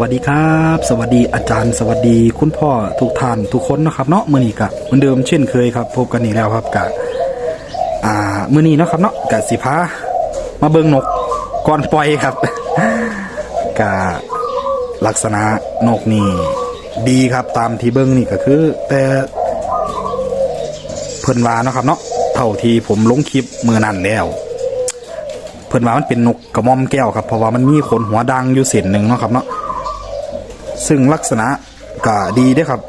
วัสดีครับ สวัสดีอาจารย์ สวัสดีคุณพ่อทุกท่านทุกคนนะครับเนาะมื่อนี้กะเหมือนเดิมเช่นเคยครับพบกันอีกแล้วครับกะอ่ามื่อนี้นะครับเนาะกะสิพามาเบิงนกก่อนปล่อยครับกะลักษณะนกนี่ดีครับตามที่เบิงนี่ก็คือ แต่เพิ่นว่านะครับเนาะเท่าที่ผมลงคลิปมือนั่นแล้วเพิ่นว่ามันเป็นนกกระม่อมแก้วครับเพราะว่ามันมีขนหัวดังอยู่เส้นหนึ่งเนาะครับเนาะ ซึ่งลักษณะก็ดีด้อครับ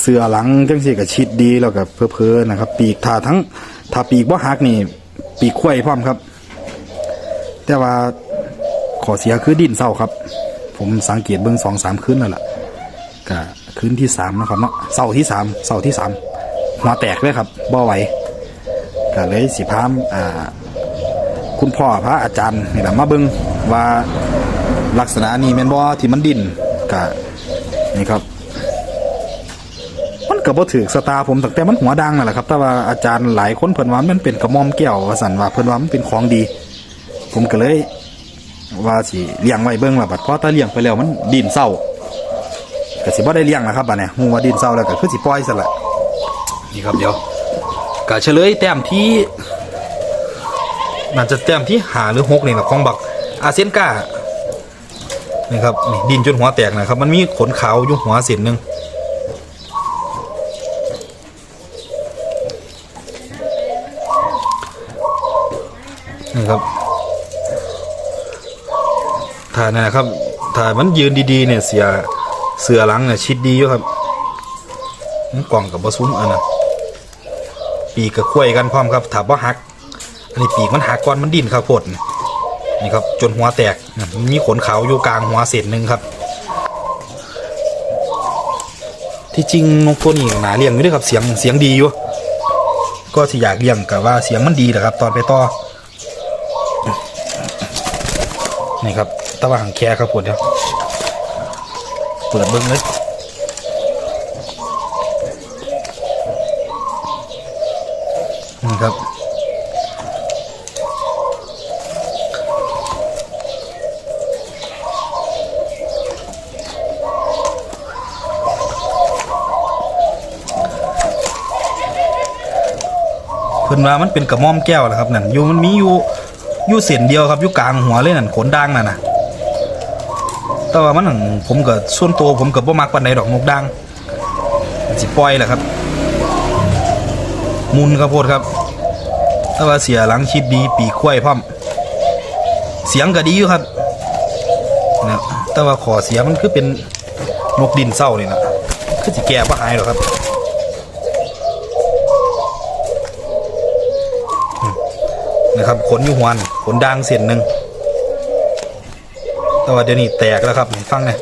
เสื้อหลังจังซี่ก็ชิดดีแล้วก็เพอๆนะครับ ปีกถ้าทั้งถ้าปีกบ่าหักนี่ ปีกไขว้พร้อมครับ แต่ว่าขอเสียคือดินเศร้าครับ ผมสังเกตเบิ่งสองสามคืนแล้วล่ะก็คืนที่สามนะครับเนาะเสาร์ที่สามเสาร์ที่สามหัวแตกเลยครับบ่ไหวก็เลยสิพามอ่า คุณพ่อพระอาจารย์นี่แหละมาเบิงว่า ลักษณะนี้แม่นบ่ที่มันดินกะนี่ครับ มันก็บ่ถือสตาร์ผมตั้งแต่มันหัวดังนั่นแหละครับ แต่ว่าอาจารย์หลายคนเพิ่นว่ามันเป็นกระมอมแก้วว่าซั่นว่าเพิ่นว่ามันเป็นของดี ผมก็เลยว่าสิเลี้ยงไว้เบิ่งว่าบัดเพอตาเลี้ยงไปแล้วมันดินเศร้าก็สิบ่ได้เลี้ยงนะครับบัดเนี้ฮู้ว่าดินเศร้าแล้วก็คือสิปล่อยซะละนี่ครับเดี๋ยวก็เฉลยแต้มที่น่าจะแต้มที่หาหรือหกนี่แหละของบักอาเซียนกา นี่ครับนี่ดินจนหัวแตกนะครับ มันมีขนขาวอยู่หัวเส้นหนึ่งนี่ครับถ่ายนะครับถ่ายมันยืนดีๆเนี่ยเสียเสือหลังเนี่ยชิดดีอยู่ครับกล่องกับบะซุ้มอันน่ะปีกกับคุ้ยกันพร้อมครับถามว่าหัก อันนี้ปีกมันหักก่อนมันดิ้นครับพดนี่ นี่ครับจนหัวแตกมีขนขาวอยู่กลางหัวเศษหนึ่งครับ ที่จริงนกตัวนี้หนาเลี้ยงอยู่ด้วยครับเสียงเสียงดีอยู่ก็สิอยากเลี้ยงกับว่าเสียงมันดีแหละครับ ตอนไปต่อนี่ครับตะวันหางแค่ครับพดเดียวเปิดเบิ้งเลยนี่ครับ เพิ่นว่ามันเป็นกระม่อมแก้วแหละครับนั่นอยู่มันมีอยู่อยู่เส้นเดียวครับอยู่กลางหัวเลยนั่นขนด่างนั่นน่ะแต่ว่ามันนั่นผมก็ส่วนตัวผมก็บ่มักปานใดดอกนกด่างสิปล่อยแหละครับ มุนครับโพดครับ แต่ว่าเสียหลังชิดดีปีกควยพร้อมเสียงก็ดีอยู่ครับนะแต่ว่าขอเสียมันคือเป็นนกดินเศร้านี่นะคือสิแก่บ่หายหรอกครับ นะครับขนยูฮวนขนด่างเส้นหนึ่งแต่ว่าเดี๋ยวนี้แตกแล้วครับฟังเนี่ย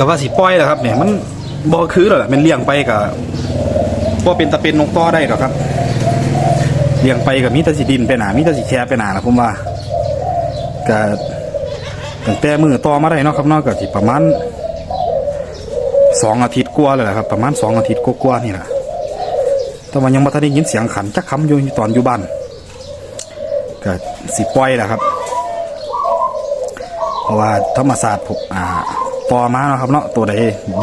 ก็ว่าสิปล่อยแหละครับเนี่ยมันบ่คือหรอกแหละมันเลี้ยงไปกับบ่าเป็นตะเป็นนกต่อได้หรอกครับเลี้ยงไปกับมีแต่สิดินไปหนามีแต่สิแค่ไปหนานะผมว่าก็ตั้งแต่มือต่อมาได้เนาะครับนอกก็สิประมาณสองอาทิตย์กว่าเลยแหละครับ ประมาณสองอาทิตย์กว่าๆนี่แหละแต่ว่ายังบ่ทันได้ยินเสียงขันจักคำอยู่ตอนอยู่บ้านก็สิปล่อยแหละครับ เพราะว่าธรรมศาสตร์ผมอ่า ต่อมาเนะครับเนาะตัวใด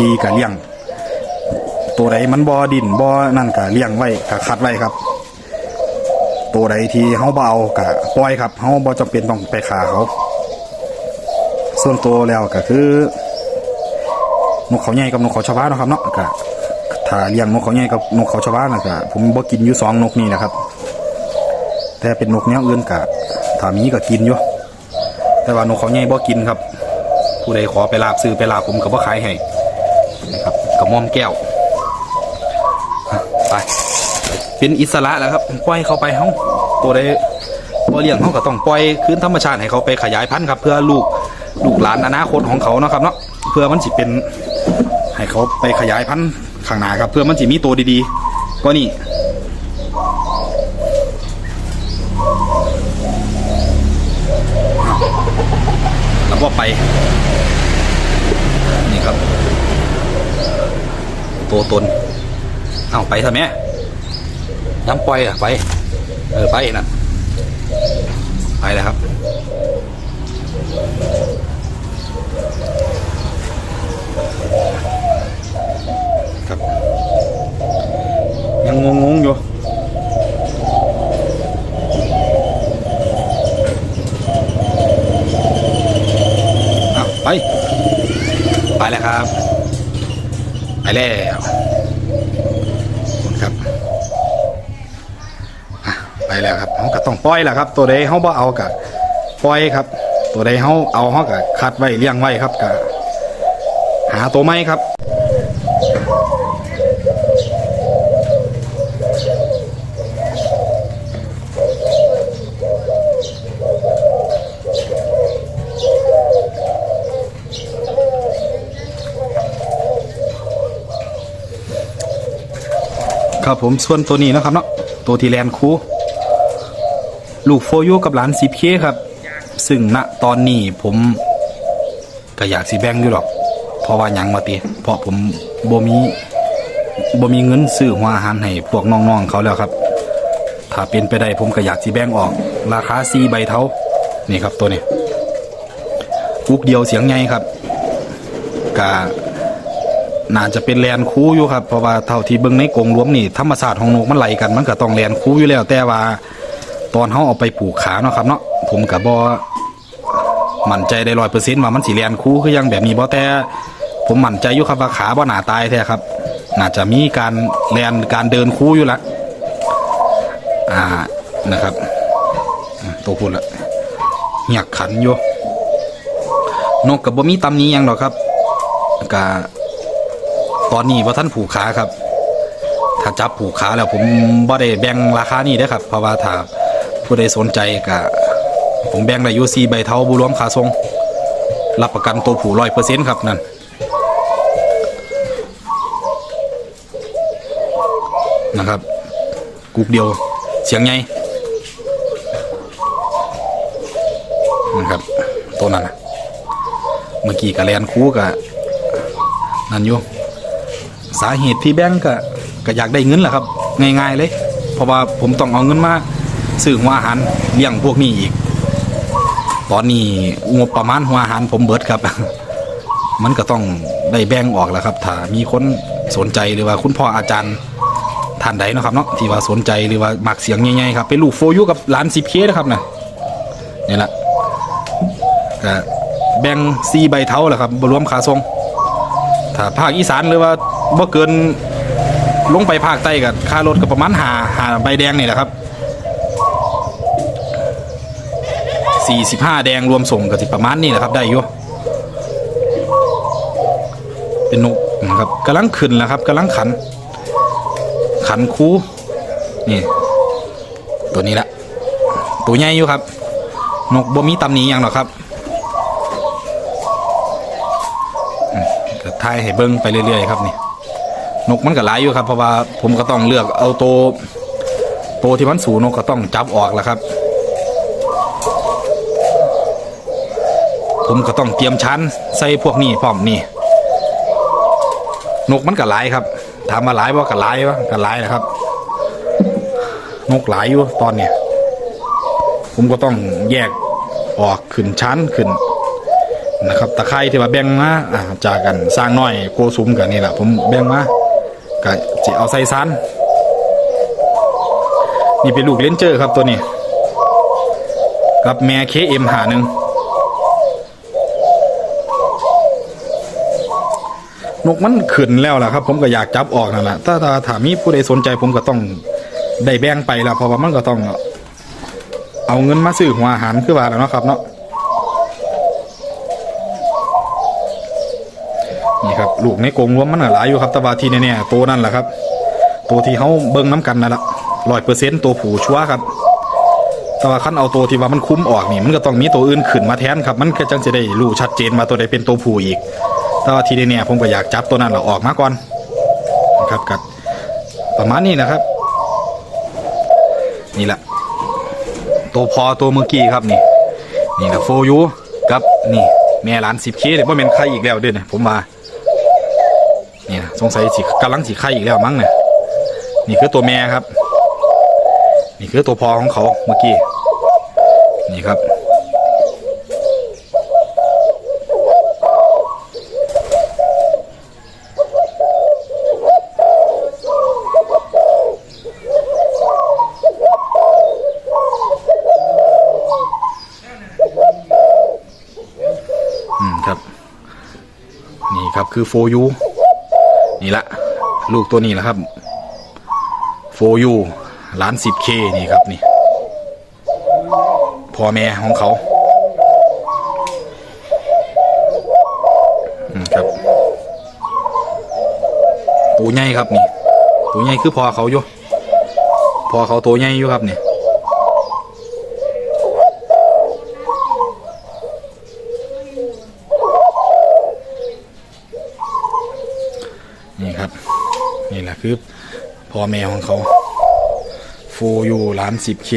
ดีกับเลี้ยง ตัวใดมันบอดินบอนั่นกับเลี้ยงไว้กับคัดไว้ครับ ตัวใดที่เฮาเบเอากับปล่อยครับเฮาบ่จำเป็นต้องไปขาเขา ส่วนตัวแล้วก็คือนกเขาใหญ่กับนกเขาชาวบ้านเนะครับเนาะก็ถ้าเลี้ยงนกเขาใหญ่กับนกเขาชาวบ้านน่ะก็ผมบ่กินอยู่สองนกนี่นะครับ แต่เป็นนกแนวอื่นก็ถ้ามีก็กินอยู่แต่ว่านกเขาใหญ่บ่กินครับ ผู้ใดขอไปลาบซื้อไปลาบผมก็บ่ขายให้นะครับกระม่อมแก้วไปเป็นอิสระแล้วครับปล่อยเขาไปเฮาตัวใดบ่เลี้ยงเฮาก็ต้องปล่อยคืนธรรมชาติให้เขาไปขยายพันธุ์ครับ เพื่อลูกลูกหลานอนาคตของเขาเนาะครับเนาะเพื่อมันสิเป็นให้เขาไปขยายพันธุ์ข้างหน้าครับ เพื่อมันจะมีตัวดีๆก็นี่แล้วก็ไป นี่ครับ ตัวตน เอาไปทำไมน้ำปล่อยอะไป เออ ไปนั่นไปแล้วครับ ครับ ยังงงๆอยู่เอาไป ไปแล้วครับ ไปแล้วครับไปแล้วครับเขาก็ต้องปล่อยแหละครับ ตัวใดเขาบ่เอากะปล่อยครับ ตัวใดเขาเอาเขากะคัดไว้เลี้ยงไว้ครับกะหาตัวไม้ครับ ครับผมส่วนตัวนี้นะครับเนาะตัวทีแลนคูลูกโฟยูกับหลานสิบเคครับ ซึ่งณตอนนี้ผมก็อยากสิแบงอยู่หรอกเพราะว่ายังมาตีเพราะผมบ่มีบ่มีเงินซื้อหัวอาหารให้พวกน้องๆเขาแล้วครับ ถ้าเป็นไปได้ผมก็อยากสิแบงออก ราคาซีใบเท้านี่ครับตัวนี้กุกเดียวเสียงใหญ่ครับกะ น่าจะเป็นแลนคูอยู่ครับเพราะว่าเท่าที่เบิ่งในกรงรวมนี่ธรรมศาสตร์ของนกมันไหลกันมันก็ต้องแลนคูอยู่แล้วแต่ว่า ตอนเขาเอาไปผูกขาเนาะครับเนาะผมกับ่มั่นใจได้ร้อยเปอร์เซ็นต์ว่ามันสีแลนคูคือยังแบบนี้บ่แต่ผมมั่นใจอยู่ครับว่าขาบ่หนาตายแท้ครับ น่าจะมีการแลนการเดินคูอยู่ละอ่านะครับตัวพูดละเหียกขันอยู่นกกับบ่มีตำนี้ยังหรอครับกะ ตอนนี้ว่าท่านผูกขาครับ ถ้าจับผูกขาแล้วผมบ่ได้แบ่งราคานี้เด้ครับ เพราะว่าถ้าผู้ใดสนใจก็ผมแบ่งได้ยู่สี่ใบเท่าบุรวมขาทรง รับประกันตัวผูร้อยเปอร์เซ็นต์ครับนั่นนะครับ กุกเดียวเสียงไงนะครับตัวนั้นเมื่อกี้กับแลนคูกับนั่นอยู่ สาเหตุที่แบงก์ก็ก็อยากได้เงินแหละครับ ง่าย ๆ เลย เพราะว่าผมต้องเอาเงินมาซื้อหัวอาหารเลี้ยงพวกนี้อีก ตอนนี้งบประมาณหัวอาหารผมเบิดครับ มันก็ต้องได้แบ่งออกแล้วครับ ถ้ามีคนสนใจหรือว่าคุณพ่ออาจารย์ท่านใดนะครับเนาะที่ว่าสนใจหรือว่ามักเสียงใหญ่ๆครับเป็นลูกโฟยุกับร้านสิบเคนะครับนะนี่แหละก็แบ่งซีใบเท้าแหละครับบรวมขาทรงถ้าภาคอีสานหรือว่า บ่เกินลงไปภาคใต้กับค่ารถก็ประมาณหาหาใบแดงนี่แหละครับสี่สิบห้าแดงรวมส่งก็สิประมาณนี้แหละครับได้อยู่เป็นนกนะครับกำลังขึ้นแล้วครับกำลังขัน ขันคูนี่ ตัวนี้ละตัวใหญ่อยู่ครับ นกบ่มีตำหนิหยังหรอกครับก็ทายให้เบิ้งไปเรื่อยๆครับนี่ นกมันก็หลายอยู่ครับ เพราะว่าผมก็ต้องเลือกเอาโตโตที่มันสูงนกก็ต้องจับออกแล้วครับ ผมก็ต้องเตรียมชั้นใส่พวกนี้พร้อมนี่นกมันก็หลายครับถามมาหลายว่าก็หลายวะก็หลายนะครับ นกหลายอยู่ตอนเนี้ยผมก็ต้องแยกออกขึ้นชั้นขึ้นนะครับตะไคร้ที่ว่าแบ่งมาอ่าจากกันสร้างน้อยโกสุมกันนี่แหละผมแบ่งมา ก็จะเอาใส่ซันนี่เป็นลูกเลนเจอร์ครับตัวนี้กับแม่เคเอ็มหาหนึ่งนกมันขึ้นแล้วล่ะครับ ผมก็อยากจับออกนั่นแหละถ้าถ้าถามมีผู้ใดสนใจผมก็ต้องได้แบ่งไปละเพราะว่ามันก็ต้อง เอาเงินมาซื้อหัวอาหารคือว่าแล้วเนาะครับเนาะ นี่ครับลูกในกรงรวมมันหลายอยู่ครับต่ว่าที่แน่ๆตัวนั่นแหละครับ ตัวที่เขาเบิ้งน้ำกันนั่นแหละร้อยเปอร์เซ็นต์ตัวผูชัวครับ แต่ว่าขั้นเอาตัวที่ว่ามันคุ้มออกนี่มันก็ต้องมีตัวอื่นขึ้นมาแทนครับ มันก็จังจะได้รู้ชัดเจนว่าตัวใดเป็นตัวผูอีก แต่ว่าทีเนี่ยผมก็อยากจับตัวนั้นเราออกมาก่อนนะครับกับประมาณนี้นะครับ นี่แหละตัวพอตัวเมื่อกี้ครับนี่ นี่แหละโฟยูกับนี่แม่ร้านสิบเคเนี่ยว่าเป็นไข่อีกแล้วเด้วยนะผมมา สงสัยสิกำลังสิไข่อีกแล้วมั้งเนี่ยนี่คือตัวแม่ครับ นี่คือตัวพอของเขาเมื่อกี้นี่ครับอืมครับ นี่ครับคือโฟยู นี่ละลูกตัวนี้แหละครับโฟยูล้านสิบเคนี่ครับนี่พ่อแม่ของเขาอืมครับตัวใหญ่ครับนี่ตัวใหญ่คือพ่อเขาอยู่พ่อเขาตัวใหญ่อยู่ครับนี่นี่ครับ นี่แหละ คือพ่อแม่ของเขาโฟยูล้านสิบเค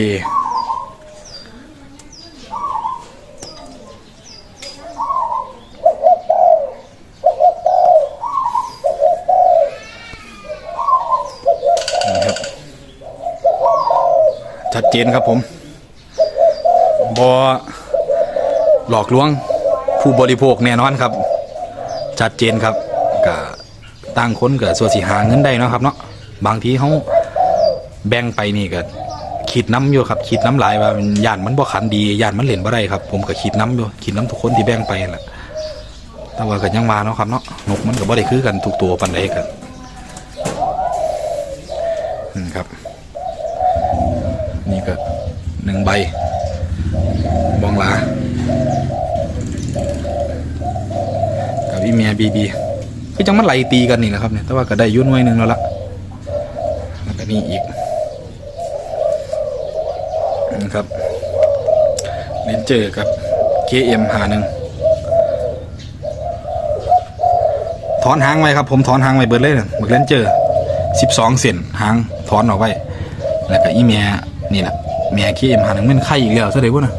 นะครับชัดเจนครับผมบอหลอกลวงผู้บริโภคแน่นอนครับ ชัดเจนครับ ต่างคนกับส่วนสีหาเงินได้เนาะครับเนาะบางทีเขาแบ่งไปนี่ก็ขีดน้ำอยู่ครับขีดน้ำหลายว่าย่านมันบ่ขันดีย่านมันเหรียญบ่ได้ครับ ผมก็ขีดน้ำอยู่ขีดน้ำทุกคนที่แบ่งไปแหละแต่ว่าก็ยังมาเนาะครับเนาะนกมันก็บ่ได้คือกันทุกตัวปันใดกันอืมครับ นี่ก็หนึ่งใบบองหลากับอีเมียบีบี คือจังมันไหลตีกันนี่แหละครับเนี่ยแต่ว่าก็ได้ยุ่น่วยหนึ่งแล้วละแล้วก็นี่อีกนะครับเลนเจอร์กับ KM หาหนึ่งถอนหางไว้ครับ ผมถอนหางไว้เบิดเลยหมึกเลนเจอร์สิบสองเซนหางถอนออกไว้ แล้วก็อีเมียนี่แหละเมีย KM หาหนึ่งมันไข่อีกแล้วซะเลยพวกนะ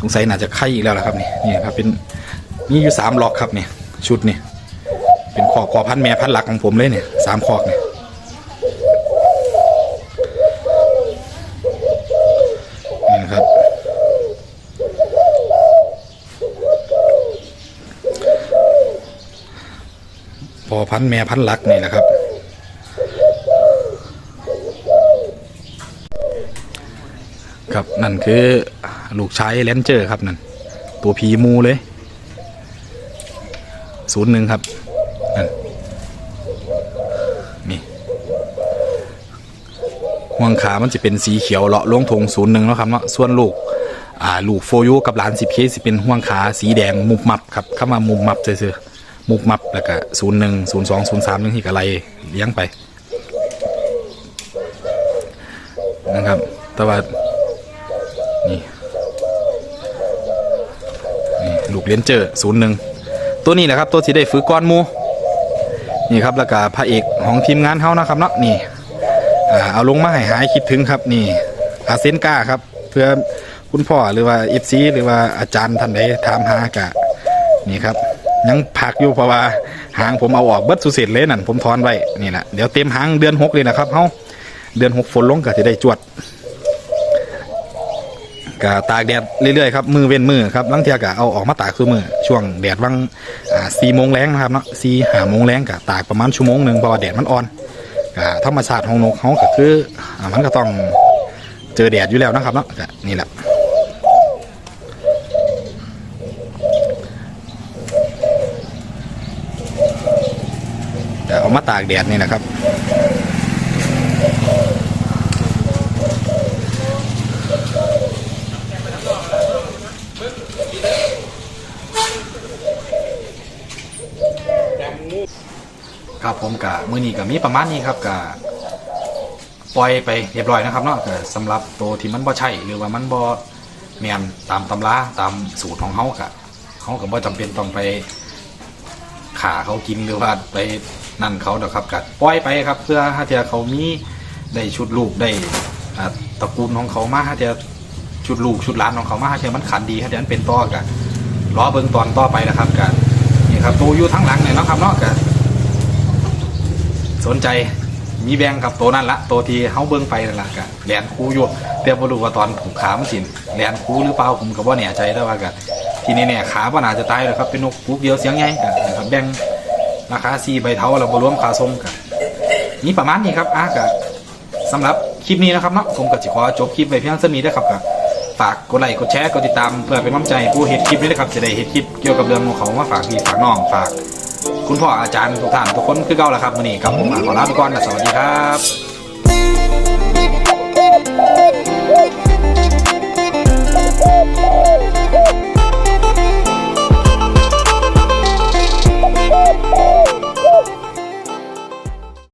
สงสัยน่าจะไข่อีกแล้วล่ะครับนี่นี่ครับเป็นมีอยู่สามล็อกครับเนี่ยชุดนี่ ขอกคอพันแม่พันหลักของผมเลยเนี่ยสามขอกเนี่ยนี่นะครับ พอพันแม่พันหลักนี่แหละครับครับนั่นคือลูกชายเลนเจอร์ครับนั่นตัวพีมูเลยศูนย์หนึ่งครับนั่นนี่ห่ วงขามันจะเป็นสีเขียวเลาะลงทงศูนย์หนึ่งแล้วครับเนาะส่วนลูกอ่าลูกโฟยุกับหลานสิบเคสิเป็นห่วงขาสีแดงมุบมับครับเข้ามามุบมับเซื่อๆมุบมับแล้วก็ศูนย์หนึ่งศูนย์สองศูนย์สามนึงที่กอะไรเลี้ยงไปนะครับ แต่ว่านี่นี่ลูกเลนเจอร์ศูนย์หนึ่งตัวนี้แหละครับ ตัวที่ได้ฝึกก้อนมูนี่ครับแล้วก็พระเอกของทีมงานเขานะครับเนาะนี่ อ่าเอาลงมาให้หายคิดถึงครับนี่อาเซนกาครับ เพื่อคุณพ่อหรือว่าเอฟซีหรือว่าอาจารย์ท่านใดถามหากะนี่ครับ ยังพักอยู่เพราะว่าหางผมเอาออกเบิดสุดเสร็จเลยนั่นผมถอนไว้นี่แหละเดี๋ยวเต็มหางเดือนหกเลยนะครับเขาเดือนหกฝนลงก็จะได้จวดก็ตากแดดเรื่อยๆครับมือเว้นมือครับลังเทียก็เอาออกมาตากคือมือช่วงแดดวังอ่าสี่โมงแรงนะครับเนาะสี่ห้าโมงแรงก็ตากประมาณชั่วโมงหนึ่งเพราะว่าแดดมันอ่อน ก็ธรรมชาติของนกเขาก็คืออมันก็ต้องเจอแดดอยู่แล้วนะครับเนาะก็นี่แหละเอามาตากแดดนี่นะครับ ผมกับมือนี้กับมีประมาณนี้ครับกับปล่อยไปเรียบร้อยนะครับเนาะก็สำหรับตัวที่มันบ่ใช่หรือว่ามันบ่แมนตามตำราตามสูตรของเขากะเขาก็บ่จำเป็นต้องไปขาเขากินหรือว่าไปนั่นเขาเดอกครับกัปล่อยไปครับ เพื่อถ้าเทียเขามีได้ชุดลูกได้ตระกูลของเขามาถ้าเทียชุดลูกชุดหลานของเขามาถ้าเทียมันขันดีถ้าเทียมันเป็นต่อกันรอเบิ่งตอนต่อไปนะครับกันนี่ครับตัวอยู่ทั้งหลังเนี่ยนะครับเนาะกัน สนใจมีแบงคับตัวนั่นละตัวที่เฮาเบิ่งไปนั่นละกันแลนคูอยู่แต่บ่รู้ว่าตอนผูกขามันสิแหลนคูหรือเปล่าผมก็บ่แน่ใจแต่ว่ากันทีนี้เนี่ยขาบ่น่าจะตายหรอกครับเป็นนกปุ๊กเดียวเสียงใหญ่กันนะครับแบงราคา4ใบเทาเราบรวมค่าส่งกันนี่ประมาณนี้ครับอะกะสำหรับคลิปนี้นะครับเนาะผมก็จะขอจบคลิปไปเพียงเท่านี้นะครับก็ฝากกดไลค์กดแชร์กดติดตามเพื่อเป็นกำลังใจผู้เห็นคลิปนี้นะครับจะได้เห็นคลิปเกี่ยวกับเรื่องของเขามาฝากพี่ฝากน้องฝาก คุณพ่ออาจารย์ทุกท่านทุกคนคือเก่าแล้วครับวันนี้กับผมขอลาไปก่อนนะสวัสดีครับ